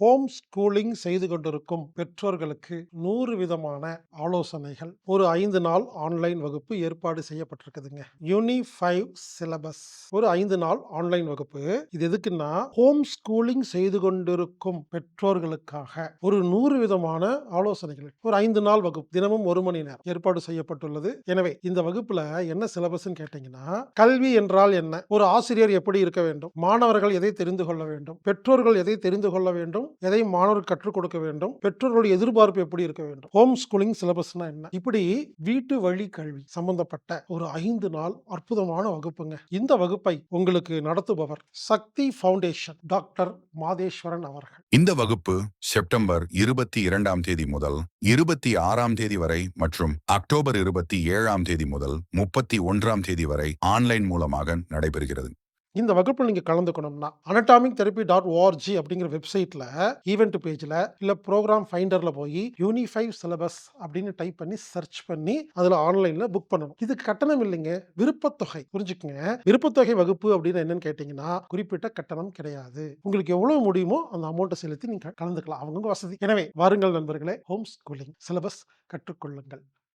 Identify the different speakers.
Speaker 1: Home schooling செய்து கொண்டிருக்கும் பெற்றோர்களுக்கு நூறு விதமான ஆலோசனைகள். ஒரு ஐந்து நாள் ஆன்லைன் வகுப்பு ஏற்பாடு செய்யப்பட்டிருக்குதுங்க. யூனிஃபைவ் சிலபஸ். ஒரு ஐந்து நாள் ஆன்லைன் வகுப்பு. இது எதுக்குன்னா ஹோம் ஸ்கூலிங் செய்து கொண்டிருக்கும் பெற்றோர்களுக்காக ஒரு நூறு விதமான ஆலோசனைகள். ஒரு ஐந்து நாள் வகுப்பு. தினமும் ஒரு மணி நேரம் ஏற்பாடு செய்யப்பட்டுள்ளது. எனவே இந்த வகுப்புல என்ன சிலபஸ்ன்னு கேட்டீங்கன்னா கல்வி என்றால் என்ன? ஒரு ஆசிரியர் எப்படி இருக்க வேண்டும்? மாணவர்கள் எதை தெரிந்து கொள்ள வேண்டும்? பெற்றோர்கள் எதை தெரிந்து கொள்ள வேண்டும்? எதை மாணவர்கள் கற்றுக் கொடுக்க வேண்டும்? பெற்றோர்களுடைய எதிர்பார்ப்பு எப்படி இருக்க வேண்டும்? ஹோம் ஸ்கூலிங் சிலபஸ்னா என்ன? இப்படி வீட்டு வழி கல்வி சம்பந்தப்பட்ட ஒரு ஐந்து நாள் அற்புதமான வகுப்புங்க. இந்த வகுப்பை உங்களுக்கு நடத்துபவர் சக்தி ஃபவுண்டேஷன் டாக்டர் மாதேஸ்வரன் அவர்கள்.
Speaker 2: இந்த வகுப்பு செப்டம்பர் இருபத்தி இரண்டாம் தேதி முதல் இருபத்தி ஆறாம் தேதி வரை மற்றும் அக்டோபர் இருபத்தி ஏழாம் தேதி முதல் முப்பத்தி ஒன்றாம் தேதி வரை ஆன்லைன் மூலமாக நடைபெறுகிறது.
Speaker 1: இந்த வகுப்பில் நீங்கள் கலந்துக்கணும்னா அனட்டாமிக் தெரப்பி டாட் ஓஆர்ஜி அப்படிங்கிற வெப்சைட்டில் ஈவெண்ட் பேஜில் இல்லை ப்ரோக்ராம் ஃபைண்டரில் போய் யூனிஃபைவ் சிலபஸ் அப்படின்னு டைப் பண்ணி சர்ச் பண்ணி அதில் ஆன்லைனில் புக் பண்ணணும். இதுக்கு கட்டணம் இல்லைங்க. விருப்பத்தொகை. புரிஞ்சுக்கங்க? விருப்பத்தொகை வகுப்பு அப்படின்னு என்னன்னு கேட்டிங்கன்னா குறிப்பிட்ட கட்டணம் கிடையாது. உங்களுக்கு எவ்வளோ முடியுமோ அந்த அமௌண்ட்டை செலுத்தி நீங்கள் கலந்துக்கலாம். அவங்கவுங்க வசதி. எனவே வாருங்கள் நண்பர்களே ஹோம் ஸ்கூலிங் சிலபஸ் கற்றுக்கொள்ளுங்கள்.